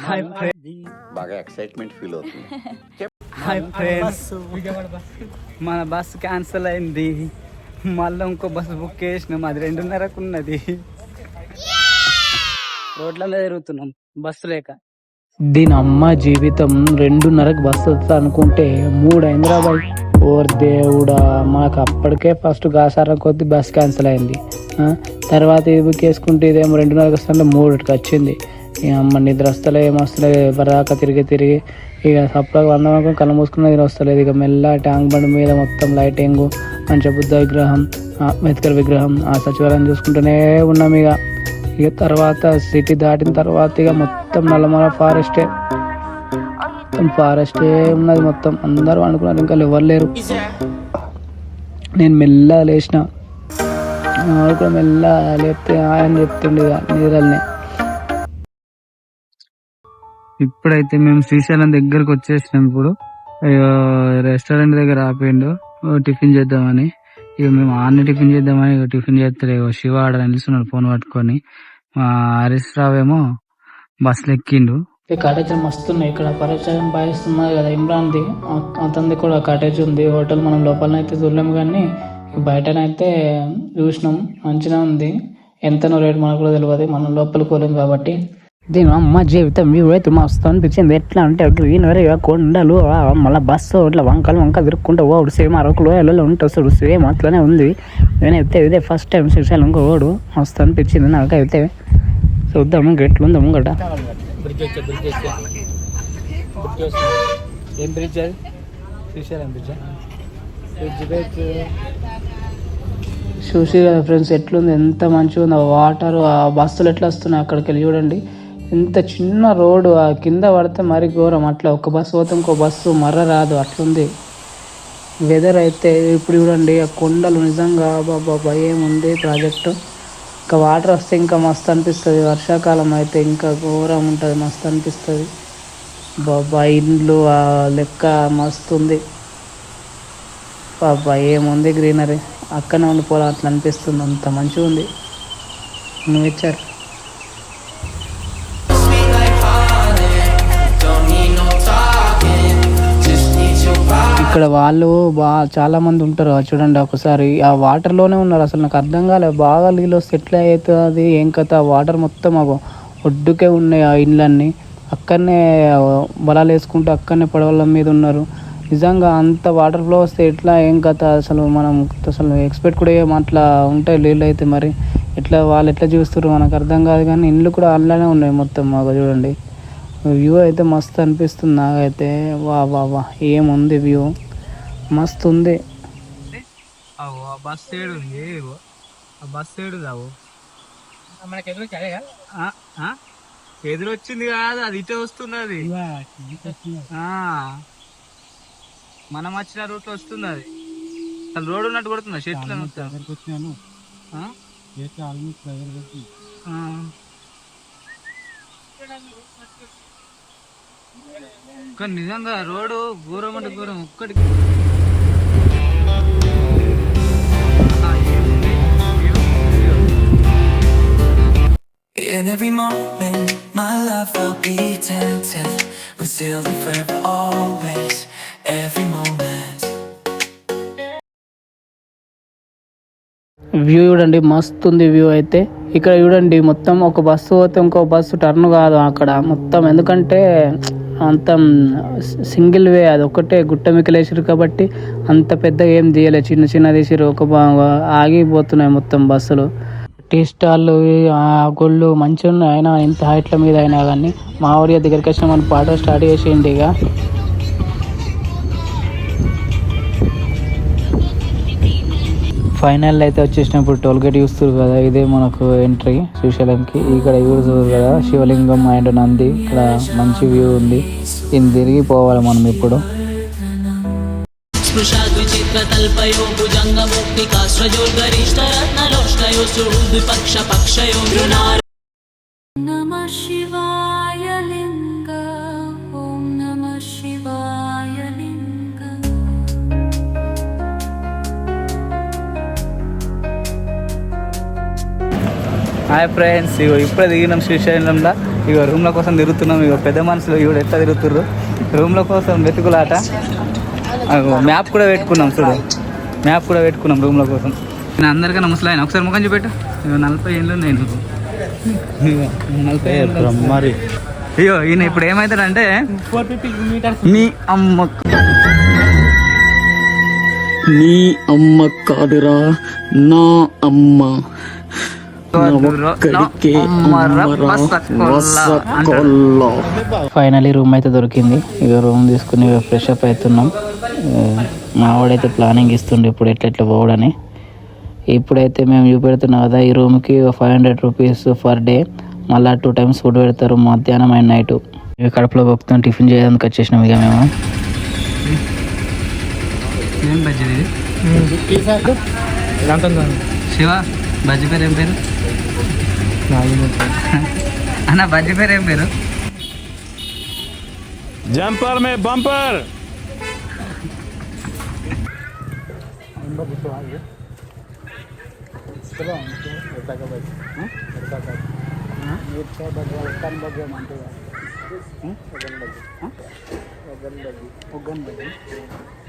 Hi బాగా excitement feel అవుతుంది. Hi friends మన బస్ క్యాన్సిల్ అయింది. మళ్ళీ ఇంకో బస్ బుక్ చేసినాం. అది రెండున్నరకు ఉన్నది. రోడ్లలో తిరుగుతున్నాం. బస్సు లేక. దీని అమ్మ జీవితం రెండున్నరకు బస్సు వస్తా అనుకుంటే మూడు అయింది రాబాయ్ ఓర్ దేవుడా మాకు అప్పటికే ఫస్ట్ గాసారం కొద్ది బస్ క్యాన్సిల్ అయింది. ఆ, తర్వాత ఇది బుక్ చేసుకుంటే ఇదేమో రెండున్నరకు వస్తుంటే మూడుకి వచ్చింది. అమ్మ నిద్ర వస్తలే ఏమొస్తలేదు వస్తలే తిరిగి తిరిగి. ఇక సప్లగా వందం అనుకుని కళ్ళు మూసుకున్న నిద్ర వస్తలేదు. ఇక మెల్ల ట్యాంక్ బండ్ మీద మొత్తం లైటింగ్ మంచి బుద్ధ విగ్రహం ఆ, విగ్రహం ఆ సచివాలయం చూసుకుంటూనే ఉన్నాం ఇక. ఇక తర్వాత సిటీ దాటిన తర్వాత ఇక మొత్తం నల్లమల ఫారెస్టే మొత్తం ఫారెస్టే ఉన్నది మొత్తం. అందరూ అనుకున్నారు ఇంకా ఎవరు లేరు. నేను మెల్లగా లేచిన. ఆవిడ కూడా మెల్లగా లేపితే ఆయన చెప్తుండే ఇక నిద్రల్ని. ఇప్పుడైతే మేము శ్రీశైలం దగ్గరకు వచ్చేసినాం ఇప్పుడు. ఇగో రెస్టారెంట్ దగ్గర ఆపిండు. టిఫిన్ చేద్దామని. ఇక మేము ఆన్న టిఫిన్ చేద్దామని ఇక టిఫిన్ చేస్తలే ఇగో శివ ఆడ నిలుస్తున్నాడు ఫోన్ పట్టుకొని. మా హరీష్ రావు ఏమో బస్సులు ఎక్కిండు. కాటేజ్ మస్తు ఉన్నాయి ఇక్కడ పరిచయం బాయిస్తున్నారు కదా ఇమ్రాన్ది. అతనిది కూడా కాటేజ్ ఉంది. హోటల్ మనం లోపలనైతే చూడలేము కానీ బయటనైతే చూసినాం. మంచిగా ఉంది. ఎంతనో రేటు మనకు కూడా తెలియదు మనం లోపలికి పోలేము కాబట్టి. దీని అమ్మ జీవితం ఇవైతే మస్తు అనిపించింది ఎట్లా అంటే గ్రీనరీ కొండలు మళ్ళీ బస్సు ఇట్లా వంకలు వంక తిరుక్కుంటూ ఓడు సేమ్ అరకులు ఎల్లలో ఉంటే వస్తాడు. సేమ్ అట్లనే ఉంది. నేనైతే ఇదే ఫస్ట్ టైం శ్రీశైలం ఓడు మస్తు అనిపించింది నాకైతే. చూద్దాము గెట్లు ఉందాము గట బ్రిడ్జ్ వచ్చే బ్రిడ్జ్ వచ్చే బ్రిడ్జ్ ఏం బ్రిడ్జ్ అది? శ్రీశైలం బ్రిడ్జ్ బ్రిడ్జ్ బ్రిడ్జ్ చూసి కదా ఫ్రెండ్స్ ఎట్లుంది? ఎంత మంచిగా ఉంది వాటర్ ఆ బస్సులు ఎట్లా వస్తున్నాయి అక్కడికి వెళ్ళి చూడండి. ఇంత చిన్న రోడ్డు ఆ కింద పడితే మరీ ఘోరం. అట్లా ఒక బస్సు పోతే ఇంకో బస్సు మర్ర రాదు. అట్లుంది. వెదర్ అయితే ఇప్పుడు చూడండి ఆ కొండలు నిజంగా బాబా ఏముంది ప్రాజెక్టు ఇంకా వాటర్ వస్తే ఇంకా మస్తు అనిపిస్తుంది. వర్షాకాలం అయితే ఇంకా ఘోరం ఉంటుంది మస్తు అనిపిస్తుంది. బాబా ఇండ్లు ఆ లెక్క మస్తు ఉంది. బాబా ఏముంది గ్రీనరీ అక్కనే ఉండిపోవాలి అట్లా అనిపిస్తుంది. అంత మంచిగా ఉంది. నువ్వు ఇచ్చారు? ఇక్కడ వాళ్ళు బాగా చాలా మంది ఉంటారు. చూడండి ఒకసారి. ఆ వాటర్లోనే ఉన్నారు. అసలు నాకు అర్థం కాలేదు బాగా నీళ్ళు వస్తే ఎట్లా అవుతుంది. ఏం కథ? ఆ వాటర్ మొత్తం మాకు ఒడ్డుకే ఉన్నాయి ఆ ఇండ్లన్నీ. అక్కడనే బలాలు వేసుకుంటూ అక్కడనే పడవల మీద ఉన్నారు. నిజంగా అంత వాటర్ ఫ్లో వస్తే ఎట్లా? ఏం కథ? అసలు మనం అసలు ఎక్స్పెక్ట్ కూడా ఏం అట్లా ఉంటాయి నీళ్ళు అయితే మరి? ఎట్లా వాళ్ళు ఎట్లా చూస్తారు మనకు అర్థం కాదు కానీ ఇండ్లు కూడా అందులోనే ఉన్నాయి మొత్తం మాకు చూడండి. వ్యూ అయితే మస్తు అనిపిస్తుంది నాకైతే. వా వా వా. ఏముంది వ్యూ మస్తు ఉంది బస్ ఏడు ఉంది ఆ బస్ ఏడు రావు మనకి ఎదురు ఎదురు వచ్చింది కాదు అది ఇటే వస్తుంది అది ఆ. మనం వచ్చిన రూట్ వస్తుంది అది అసలు రోడ్ ఉన్నట్టు కొడుతుందా? చెట్లు కానీ నిజంగా రోడ్డు ఘోరం అంటే ఘోరం ఒక్కడికి In every moment, my love will be. We're still the forever, always, every moment. View చూడండి మస్తు ఉంది వ్యూ అయితే ఇక్కడ చూడండి మొత్తం ఒక బస్సు పోతే ఇంకో బస్సు టర్న్ కాదు అక్కడ మొత్తం ఎందుకంటే అంత సింగిల్ వే అది ఒకటే గుట్ట మిక్కలేసారు కాబట్టి అంత పెద్దగా ఏం తీయలేదు చిన్న చిన్న తీసిరు ఒక బా- ఆగిపోతున్నాయి మొత్తం బస్సులు. టీ స్టాళ్ళు ఆ గొళ్ళు మంచిగా ఉన్నాయి అయినా ఇంత హైట్ల మీద అయినా కానీ మా ఊరి దగ్గరికి వచ్చిన మన పాట స్టార్ట్ చేసేయండి ఇక ఫైనల్ అయితే వచ్చేసినప్పుడు టోల్ గేట్ చూస్తారు కదా ఇదే మనకు ఎంట్రీ శ్రీశైలంకి. ఇక్కడ చూస్తారు కదా శివలింగం అండ్ నంది ఇక్కడ మంచి వ్యూ ఉంది. దీన్ని తిరిగి పోవాలి మనం ఇప్పుడు. స్పృశాద్విచిత్రతల్పయో భుజంగముక్తికాశ్రజోర్గరిష్టరత్నలోష్టయో హాయ్ ఫ్రెండ్స్ ఇగో ఇప్పుడే దిగినాం శ్రీశైలంలో. ఇక రూమ్ల కోసం తిరుగుతున్నాం. ఇక పెద్ద మనుషులు ఇవి ఎట్లా తిరుగుతుర్రు? రూమ్ల కోసం వెతుకులాట. అగో, మ్యాప్ కూడా పెట్టుకున్నాం చూడు. మ్యాప్ కూడా పెట్టుకున్నాం రూమ్ల కోసం. నేను అందరికన్నా ముసలాయన ఒకసారి ముఖం చూపెట్టు. ఇగో నలభై ఏళ్ళు ఉన్నాయి నాకు. ఇగో, నలభై మరి అయ్యో ఈయన ఇప్పుడు ఏమవుతాడంటే నీ అమ్మ నీ అమ్మ కాదురా నా అమ్మ. ఫైనలీ రూమ్ అయితే దొరికింది. ఇక రూమ్ తీసుకుని ఫ్రెష్ అప్ అవుతున్నాం. ఆ, మా వాడైతే ప్లానింగ్ ఇస్తుండే ఇప్పుడు ఎట్లా ఎట్లా పోవడని ఇప్పుడైతే మేము చూపెడుతున్నాం కదా ఈ రూమ్కి five hundred rupees per day. మళ్ళీ టూ టైమ్స్ ఫుడ్ పెడతారు మధ్యాహ్నం అండ్ నైట్. ఇక కడుపులో భక్తం టిఫిన్ చేయడానికి వచ్చేసినాం ఇక మేము. శివ? బజ్జీ పేరు ఏం పేరు అన్న బజ్జీ పేరు ఏం పేరు జంపర్ మే బంపర్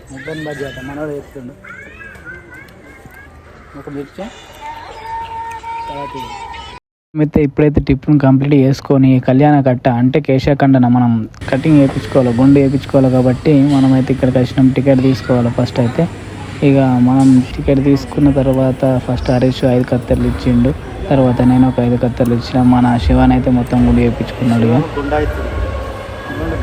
ముగ్గన్ బజ్జీ అట మనోడు చెప్తుండు ఒక మిర్చి అయితే ఇప్పుడైతే టిఫిన్ కంప్లీట్ చేసుకొని కళ్యాణ కట్ట అంటే కేశఖండన మనం కటింగ్ వేయించుకోవాలి గుండు వేయించుకోవాలి కాబట్టి మనం అయితే ఇక్కడికి వచ్చినాం. టికెట్ తీసుకోవాలి ఫస్ట్ అయితే. ఇక మనం టికెట్ తీసుకున్న తర్వాత ఫస్ట్ హరీష్ ఐదు కత్తెరలు ఇచ్చిండు. తర్వాత నేను ఒక ఐదు కత్తెరలు ఇచ్చిన. మన శివాన్ అయితే మొత్తం గుండు వేయించుకున్నాడు ఇక. గుండు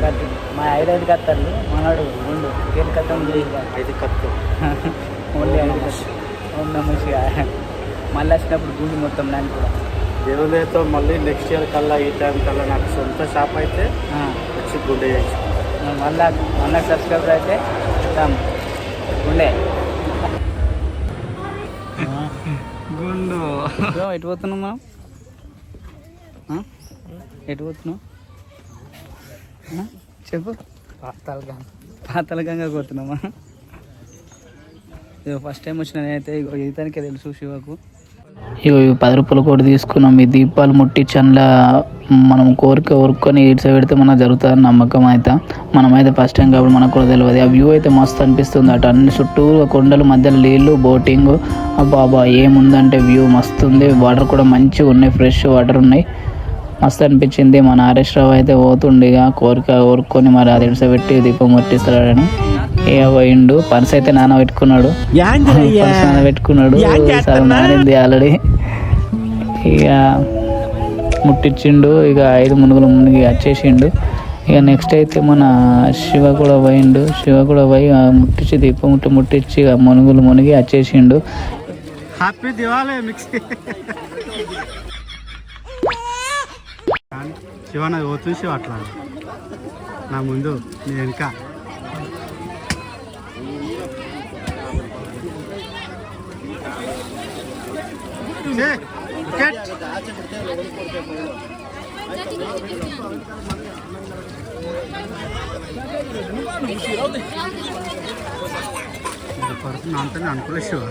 కత్తి మా ఐదు ఐదు కత్తర్లు మనడు గుండు. ఏడు కత్తలు ఐదు కత్తు ఓన్లీ ఐదు కత్తు ఓం నమ శివాయ. మళ్ళీ వచ్చినప్పుడు గుండు మొత్తం దాన్ని కూడా. దేవునితో మళ్ళీ నెక్స్ట్ ఇయర్ కల్లా ఈ టైం కల్లా నాకు సొంత షాప్ అయితే వచ్చి గుండె చేయించుకుంటాను మళ్ళా మళ్ళా సబ్స్క్రైబర్ అయితే గుండె. గుండు. ఎటు పోతున్నాం మనం? ఎటు పోతున్నాం? చెప్పు. పాతాళగంగ పాతాళగంగ పోతున్నామా? ఇగో ఫస్ట్ టైం వచ్చిన నేనైతే ఇగో ఈతనికే తెలుసు శివకు. ఇవి పది రూపాయలు కూడా తీసుకున్నాం. ఈ దీపాలు ముట్టించి మనం కోరిక కోరుకొని ఇట్స్ పెడితే మనకు జరుగుతుంది నమ్మకం అయితే మనమైతే ఫస్ట్ టైం కాబట్టి మనకు కూడా తెలియదు ఆ వ్యూ అయితే మస్తు అనిపిస్తుంది అటు. అన్ని చుట్టూ కొండలు మధ్యలో నీళ్ళు బోటింగ్ బాబా ఏముందంటే వ్యూ మస్తు ఉంది. వాటర్ కూడా మంచిగా ఉన్నాయి. ఫ్రెష్ వాటర్ ఉన్నాయి. మస్తు అనిపించింది. మన హరీష్ రావు అయితే పోతుండేగా కోరిక కోరుకొని మరి అది ఇడిస పెట్టి దీపం ముట్టిస్తాడని. పోయిండు పర్స్ అయితే నాన్న పెట్టుకున్నాడు. పర్స్ నాన్న పెట్టుకున్నాడు. సగం నానింది ఆల్రెడీ. ఇక ముట్టించిండు ఇక ఐదు మునుగులు మునిగి వచ్చేసిండు. ఇక నెక్స్ట్ అయితే మన శివ కూడా పోయిండు. శివ కూడా పోయి ముట్టించి దీపం ముట్టి ముట్టించి ఇక మునుగులు మునిగి వచ్చేసిండు. హ్యాపీ దివాళీ మిక్సీ శివన పోతుంది శివ అట్లా. నా ముందు నీ వెనుక. ఛే, వికెట్. ఇది పడుతుంది అంతనే అనుకోలే శివ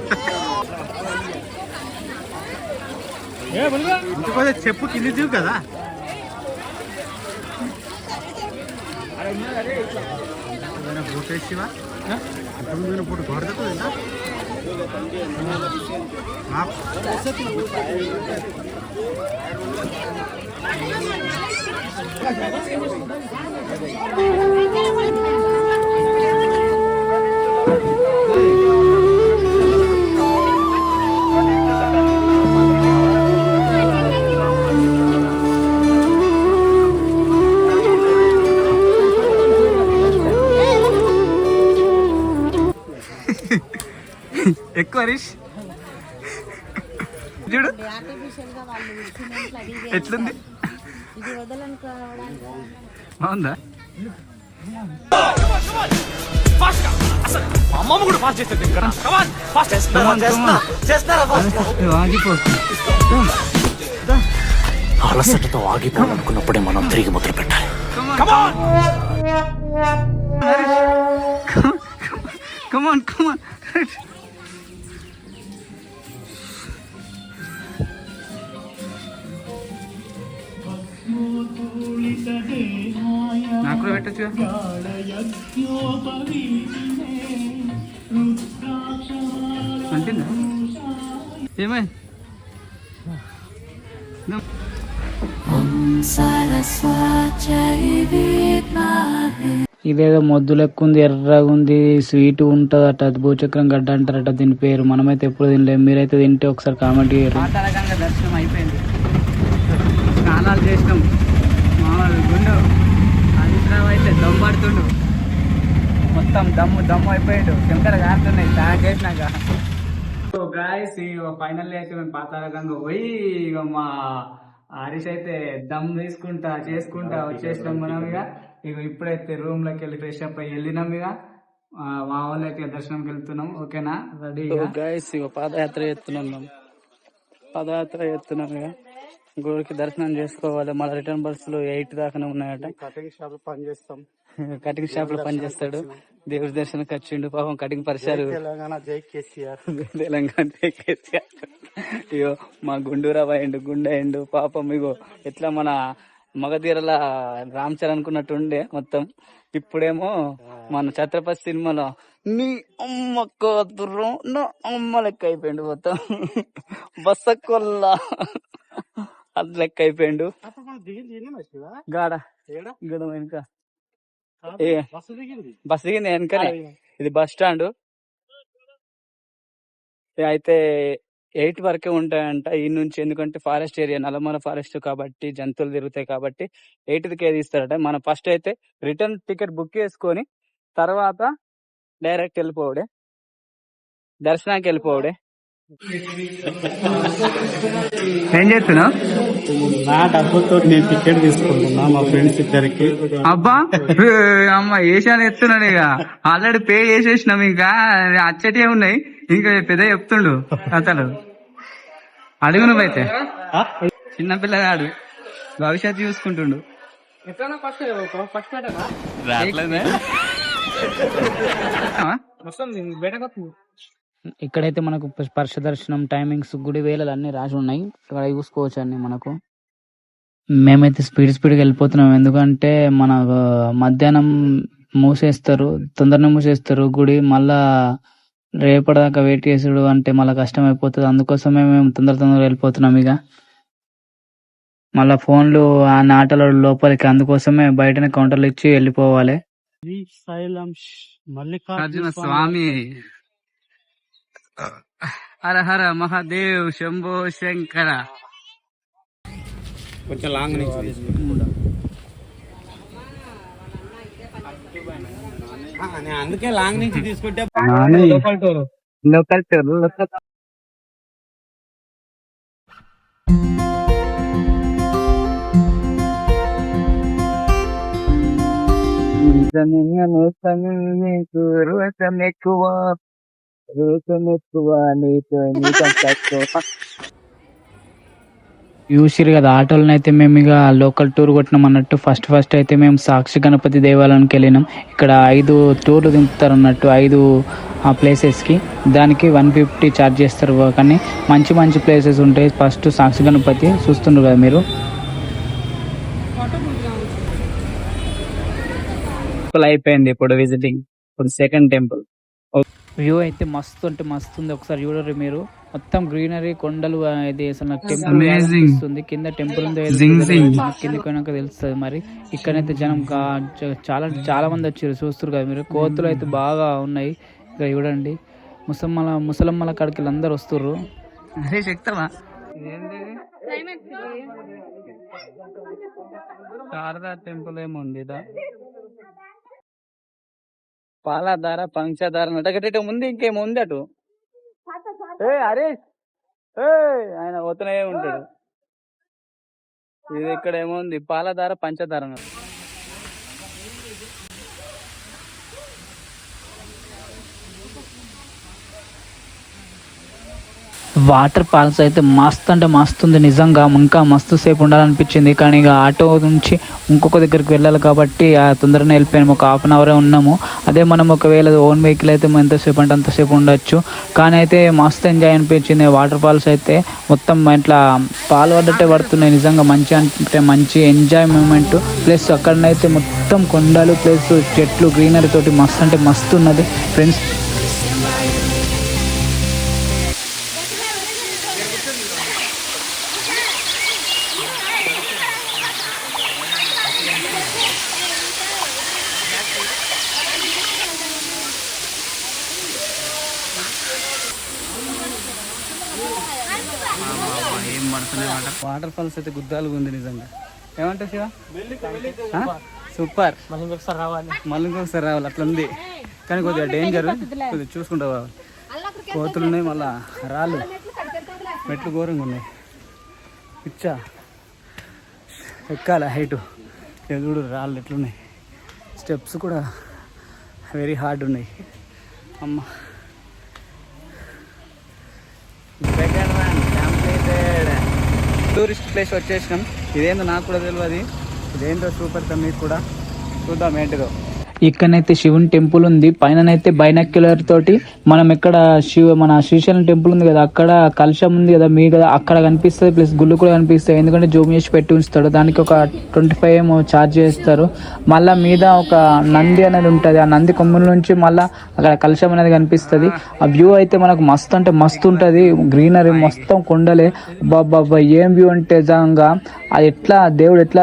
ఇంటికి చెప్పు కింది దిగు కదా బోట్ వేసివా ఇప్పుడు పూట కొడతా ఎక్కువ హరీష్ చూడు ఎట్లుంది? బాగుందా? అలసటతో ఆగిపోవాలనుకున్నప్పుడే మనం తిరిగి మొదలు పెట్టాలి. కమాన్ కమాన్ పెట్టచ్చు అంటుందా ఏమై? ఇదేదో మొద్దు లెక్క ఉంది ఎర్రగా ఉంది స్వీట్ ఉంటది అట అది భూచక్రం గడ్డ అంటారట దీని పేరు. మనమైతే ఎప్పుడు తినలేము మీరైతే తింటే ఒకసారి కామెంట్ చేయరు దర్శనం అయిపోయింది. స్నానాలు చేసినాం. మామూలు గుండు హరీశ్రావు అయితే దమ్ పడుతుండు మొత్తం దమ్ము దమ్ము అయిపోయాడు. శంకర కారుతున్నాయి స్టార్ట్ చేసినాక. గాయస్ ఫైనల్ అయితే మేము పాతాళగంగ పోయి ఇక మా హరీష్ అయితే దమ్ తీసుకుంటా చేసుకుంటా వచ్చేసినాం మనం ఇక. ఇక ఇప్పుడైతే రూమ్లోకి వెళ్ళి ఫ్రెష్ అప్ అయ్యి వెళ్ళినాం ఇక. మా వాళ్ళు అయితే దర్శనంకి వెళ్తున్నాం. ఓకేనా? రెడీ గాయస్ ఇక? పాదయాత్ర చేస్తున్నాం పాదయాత్ర చేస్తున్నాం ఇక. గుడికి దర్శనం చేసుకోవాలి. మళ్ళీ రిటర్న్ బస్సులు ఎయిట్ దాకానే ఉన్నాయట. కటింగ్ షాప్ పని చేస్తాం. కటింగ్ షాప్లో పని చేస్తాడు. దేవుడి దర్శనంకి వచ్చిండు పాపం కటింగ్ పరిసరాలు. తెలంగాణ జై కేసీఆర్. తెలంగాణ ఇగో మా గుండూరా అయిండు గుండె అయిండు పాపం ఇగో ఎట్లా మన మగధీరల రామ్ చరణ్ అనుకున్నట్టు ఉండే మొత్తం. ఇప్పుడేమో మన ఛత్రపతి సినిమాలో నీ అమ్మ కూతురు నా అమ్మ లెక్క అయిపోయిండు మొత్తం. బస్స కొల్ల అది లెక్క అయిపోయిండు? గాడ? గడ వెనుక. బస్ దిగింది. వెనకనే. ఇది బస్ స్టాండ్. అయితే ఎయిట్ వరకే ఉంటాయంట. ఈ నుంచి ఎందుకంటే ఫారెస్ట్ ఏరియా నల్లమల ఫారెస్ట్ కాబట్టి జంతువులు తిరుగుతాయి కాబట్టి ఎయిట్ కే తీస్తారట. మనం ఫస్ట్ అయితే రిటర్న్ టికెట్ బుక్ చేసుకొని తర్వాత డైరెక్ట్ వెళ్ళిపోవడే. దర్శనానికి వెళ్ళిపోవడే. ఏం చేస్తున్నావు? నా డబ్బుతో నేను టికెట్ తీసుకుంటున్నా మా ఫ్రెండ్స్ ఇద్దరికి. అబ్బా ఏ, అమ్మ ఏషాలు ఎత్తున్నాడు ఇక. ఆల్రెడీ పే చేసేసినాం ఇంకా అచ్చటే ఉన్నాయి. ఇంకా పెద్ద చెప్తుండు అతడు అడుగు నువ్వైతే చిన్న పిల్లగాడు భవిష్యత్తు చూసుకుంటుండు. ఆ? ఇక్కడైతే మనకు స్పర్శ దర్శనం టైమింగ్స్ గుడి వేళలు అన్ని రాసి ఉన్నాయి ఇక్కడ చూసుకోవచ్చు అన్ని మనకు. మేమైతే స్పీడ్ స్పీడ్గా వెళ్ళిపోతున్నాం. ఎందుకంటే మన మధ్యాహ్నం మూసేస్తారు తొందరగా మూసేస్తారు. గుడి మళ్ళా రేపటిదాకా వెయిట్ చేసుడు అంటే మళ్ళా కష్టం అయిపోతుంది అందుకోసమే మేము తొందర తొందరగా వెళ్ళిపోతున్నాం ఇక. మళ్ళా ఫోన్లు ఆ ఆటల లోపలికి అందుకోసమే బయటనే కౌంటర్లు ఇచ్చి వెళ్ళిపోవాలి. శైలం అర్జున స్వామి. హర హర మహాదేవ్ శంభో శంకర. కొంచెం లాంగ్ నుంచి అందుకే లాంగ్ నుంచి తీసుకుంటే local tour. Local tour local ఎక్కువ. రూపం ఎక్కువ నీతో నీతో తక్కువ చూసిరు కదా ఆటోలను అయితే మేము ఇక లోకల్ టూర్ కొట్టినాం అన్నట్టు. ఫస్ట్ ఫస్ట్ అయితే మేము సాక్షి గణపతి దేవాలయానికి వెళ్ళినాం. ఇక్కడ ఐదు టూర్లు దింపుతారు అన్నట్టు ఐదు ఆ ప్లేసెస్కి. దానికి వన్ ఫిఫ్టీ ఛార్జ్ చేస్తారు కానీ మంచి మంచి ప్లేసెస్ ఉంటాయి ఫస్ట్ సాక్షి గణపతి చూస్తున్నారు కదా మీరు. అయిపోయింది ఇప్పుడు విజిటింగ్ ఇప్పుడు సెకండ్ టెంపుల్ వ్యూ అయితే మస్తు అంటే మస్తు ఉంది. ఒకసారి చూడరు మీరు. మొత్తం గ్రీనరీ కొండలు ఇది అసలు నాకు టెంపుల్ అనిపిస్తుంది కింద టెంపుల్ ఉందో. కిందకి పోయినాక తెలుస్తుంది మరి. ఇక్కడైతే జనం చాలా చాలా మంది వచ్చారు. చూస్తారు కదా మీరు. కోతులు అయితే బాగా ఉన్నాయి. ఇక్కడ చూడండి. ముసమ్మల ముసలమ్మల కాడికి అందరు వస్తుర్రు. అదే చెప్తావా? శారదా టెంపుల్ ఏముంది ఇదా? పాలాధార పంచదార నటగట ముందు ఇంకేమో ఉంది అటు? ఏ హరీష్! ఏ ఆయన పోతూనే ఉంటాడు. ఇది ఇక్కడ ఏమో ఉంది పాలధార పంచదార అన్నట్టు. వాటర్ ఫాల్స్ అయితే మస్తు అంటే మస్తు ఉంది. నిజంగా ఇంకా మస్తు సేపు ఉండాలనిపించింది. కానీ ఇక ఆటో నుంచి ఇంకొక దగ్గరికి వెళ్ళాలి కాబట్టి ఆ తొందరనే వెళ్ళిపోయాము ఒక హాఫ్ అన్ అవరే ఉన్నాము. అదే మనం ఒకవేళ ఓన్ వెహికల్ అయితే మనం ఎంతసేపు అంటే అంతసేపు ఉండొచ్చు. కానీ అయితే మస్తు ఎంజాయ్ అనిపించింది. వాటర్ ఫాల్స్ అయితే మొత్తం ఇట్లా పాలు పడ్డట్టే పడుతున్నాయి. నిజంగా మంచి అంటే మంచి ఎంజాయ్ మూమెంట్ ప్లస్ అక్కడనైతే మొత్తం కొండలు ప్లస్ చెట్లు గ్రీనరీ తోటి మస్తు అంటే మస్తు ఉన్నది. ఫ్రెండ్స్ ఫాల్స్ అయితే గుద్దాలుగా ఉంది నిజంగా. ఏమంటావు శివ? సూపర్. మళ్ళీ ఇంకొకసారి రావాలి. మళ్ళీ ఇంకొకసారి రావాలి అట్లా ఉంది కానీ కొద్దిగా డేంజర్. కొద్దిగా చూసుకుంటా పోవాలి. కోతులు ఉన్నాయి మళ్ళా. రాళ్ళు. మెట్లు ఘోరంగా ఉన్నాయి. పిచ్చా. ఎక్కాల హైటు. చూడు రాళ్ళు ఎట్లున్నాయి. స్టెప్స్ కూడా వెరీ హార్డ్ ఉన్నాయి. అమ్మ second one completed tourist place వచ్చేసినాం. ఇదేందో నాకు కూడా తెలియదు ఇదేందో సూపర్ మీకు కూడా. చూద్దాం ఏంటిదో. ఇక్కడనైతే శివుని టెంపుల్ ఉంది. పైననైతే బైనక్యులర్ తోటి మనం ఇక్కడ శివ మన శ్రీశైలం టెంపుల్ ఉంది కదా అక్కడ కలశం ఉంది కదా మీ కదా అక్కడ కనిపిస్తుంది ప్లస్ గుళ్ళు కూడా కనిపిస్తాయి. ఎందుకంటే జూమ్ చేసి పెట్టి ఉంచుతాడు. దానికి ఒక ట్వంటీ ఫైవ్ ఏమో ఛార్జ్ చేస్తారు. మళ్ళా మీద ఒక నంది అనేది ఉంటుంది. ఆ నంది కొమ్ముల నుంచి మళ్ళా అక్కడ కలశం అనేది కనిపిస్తుంది. ఆ వ్యూ అయితే మనకు మస్తు అంటే మస్తు ఉంటుంది. గ్రీనరీ మొత్తం కొండలే. బాబా ఏం వ్యూ అంటే నిజంగా అది ఎట్లా దేవుడు ఎట్లా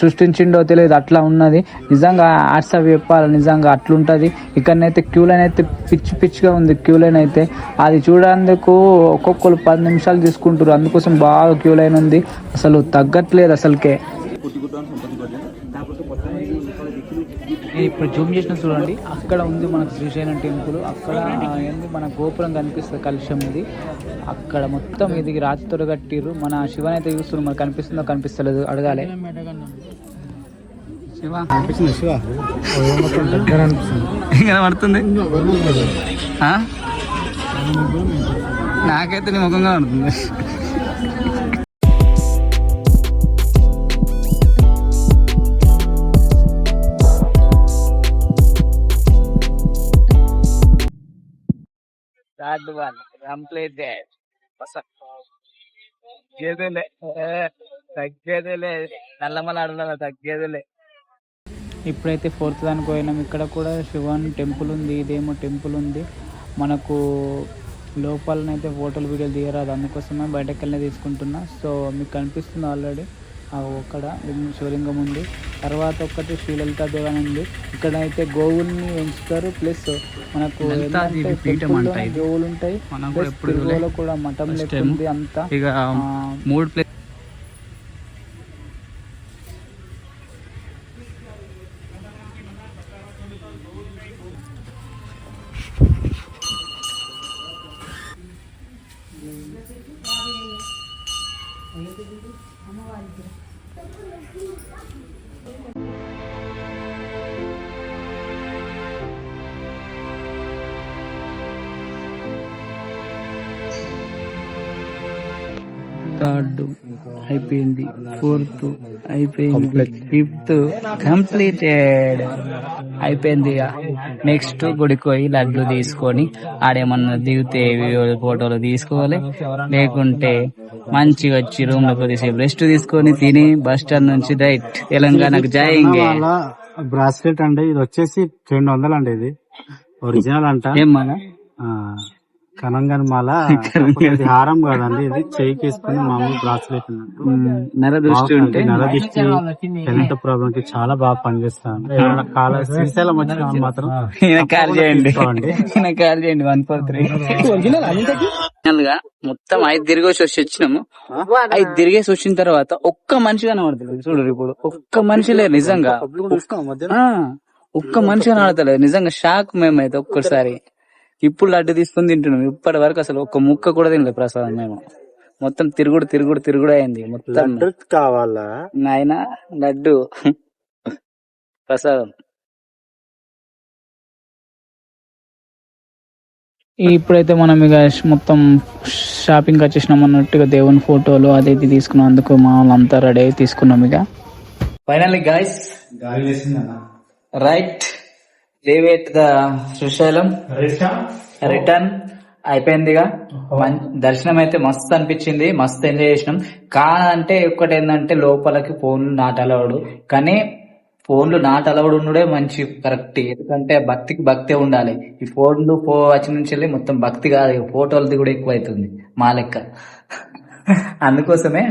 సృష్టించిండో తెలియదు అట్లా ఉన్నది. నిజంగా ఆర్ట్స్ అవి చెప్పాలి? నిజంగా అట్లుంటుంది. ఇక్కడనైతే క్యూ లైన్ అయితే పిచ్చి పిచ్చిగా ఉంది క్యూ లైన్ అయితే అది చూడేందుకు ఒక్కొక్కరు పది నిమిషాలు తీసుకుంటారు అందుకోసం బాగా క్యూ లైన్ ఉంది అసలు తగ్గట్లేదు అసలుకే. ఇప్పుడు జూమ్ చేసిన చూడండి. అక్కడ ఉంది మనకు శ్రీశైలం టెంపుల్. అక్కడ ఏంది? మన గోపురం కనిపిస్తుంది కలుషం ఇది. అక్కడ మొత్తం ఇది రాతితో కట్టిర్రు మన శివన్ అయితే చూస్తున్నారు. మనకు కనిపిస్తుందో కనిపిస్తలేదు. అడగాలి. శివ. కనబడుతుంది ఆ? నాకైతే నీ ముఖంగా ఉంటుంది థర్డ్ వన్ కంప్లీటెడ్ తగ్గేదేలే. నల్లమల ఆడలే తగ్గేదేలే. ఇప్పుడైతే ఫోర్త్ దానికి పోయినాం. ఇక్కడ కూడా శివన్ టెంపుల్ ఉంది ఇదేమో టెంపుల్ ఉంది. మనకు లోపలనైతే ఫోటోలు వీడియోలు తీయరాదు. అందుకోసమే బయటకు వెళ్ళి తీసుకుంటున్నా. సో మీకు కనిపిస్తుంది ఆల్రెడీ. అక్కడ శివలింగం ఉంది. తర్వాత ఒకటి శ్రీలలిత దేవన్ ఉంది. ఇక్కడ అయితే గోవుల్ని పెంచుతారు. ప్లస్ మనకు గోవులు ఉంటాయి తిరుమలలో కూడా మఠం లెక్క ఉంది అంతా. ఇక మూడు ప్లేస్ థర్డ్ అయిపోయింది ఫోర్త్ అయిపోయింది ఫిఫ్త్ కంప్లీటెడ్ అయిపోయింది ఇక. నెక్స్ట్ గుడికి పోయి లడ్డు తీసుకొని ఆడేమన్నా దిగితే వీడియో ఫోటోలు తీసుకోవాలి. లేకుంటే మంచిగా వచ్చి రూమ్లో కొద్దిసేపు రెస్ట్ తీసుకొని తిని బస్ స్టాండ్ నుంచి రైట్ తెలంగాణకు జాయింగే బ్రాస్లెట్ అండి ఇది వచ్చేసి రెండు వందలు అండి ఇది. ఒరిజినల్ అంట. కనంగన్ మాల ఇది హారం కాదండి ఇది చెయ్యికి వేసుకుని మామూలు బ్రాస్లెట్ అన్నట్టు. నర దృష్టి ఉంటే. నరదిష్టి హెల్త్ ప్రాబ్లమ్కి చాలా బాగా పనిచేస్తాను. ఏమైనా కాల శ్రీశైలం వచ్చిన మాత్రం కాల్ చేయండి. కాల్ చేయండి. One four three. గా మొత్తం ఐదు తిరిగేసి వచ్చి వచ్చినాము. ఐదు తిరిగేసి వచ్చిన తర్వాత ఒక్క మనిషి కనబడతలేదు. చూడు ఇప్పుడు ఒక్క మనిషి లేరు నిజంగా. ఒక్క మనిషి కనబడతలేదు. నిజంగా షాక్ మేమైతే ఒక్కసారి. ఇప్పుడు లడ్డు తీసుకొని తింటున్నాం. ఇప్పటి వరకు అసలు ఒక్క ముక్క కూడా తినలేదు ప్రసాదం మేము. మొత్తం తిరుగుడు తిరుగుడు తిరుగుడు అయింది మొత్తం. కావాలా? నాయన లడ్డు. ప్రసాదం. ఇప్పుడైతే మనం ఇక మొత్తం షాపింగ్ వచ్చేసినాం అన్నట్టుగా దేవుని ఫోటోలు అది ఇది తీసుకున్నాం. అందుకు మా వాళ్ళంతా రెడీ అయి తీసుకున్నాం ఇక. ఫైనల్లీ గాయస్ గాలి వేసిందన్న right leave at the Srisailam. Return. అయిపోయిందిగా. దర్శనం అయితే మస్తు అనిపించింది మస్తు ఎంజాయ్ చేసినాం. కానంటే ఒకటి ఏంటంటే లోపలికి ఫోన్లు నాట్ అలవాడు కానీ ఫోన్లు నాట్ అలవాడు ఉండడే మంచి కరెక్ట్. ఎందుకంటే భక్తికి భక్తే ఉండాలి. ఈ ఫోన్లు ఫో వచ్చిన నుంచి వెళ్ళి మొత్తం భక్తి కాదు. ఫోటోలది కూడా ఎక్కువ అవుతుంది మా లెక్క. అందుకోసమే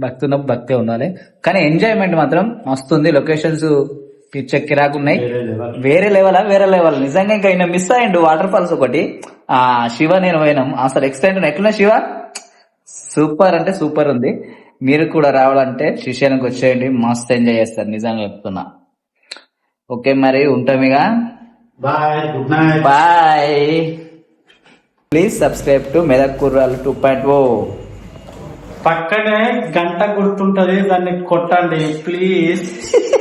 భక్తి ఉన్నప్పుడు భక్తే ఉండాలి. కానీ ఎంజాయ్మెంట్ మాత్రం మస్తుంది లొకేషన్స్ పిచ్చక్కి రాకున్నాయి వేరే లెవెల్ వేరే లెవెల్ నిజంగా ఇంకా ఆయన మిస్ అయ్యిండు. వాటర్ ఫాల్స్ ఒకటి. ఆ శివ నేను పోయినాం. అసలు ఎక్స్టెండ్ ఎట్లున్నా శివ? సూపర్ అంటే సూపర్ ఉంది. మీరు కూడా రావాలంటే శిష్యానికి వచ్చేయండి. మస్తు ఎంజాయ్ చేస్తారు. నిజంగా చెప్తున్నా. ఓకే మరి ఉంటాం ఇక. Bye good night bye please subscribe to Medak కుర్రాలు two point O పక్కనే గంట గుర్తుంటది. దాన్ని కొట్టండి. ప్లీజ్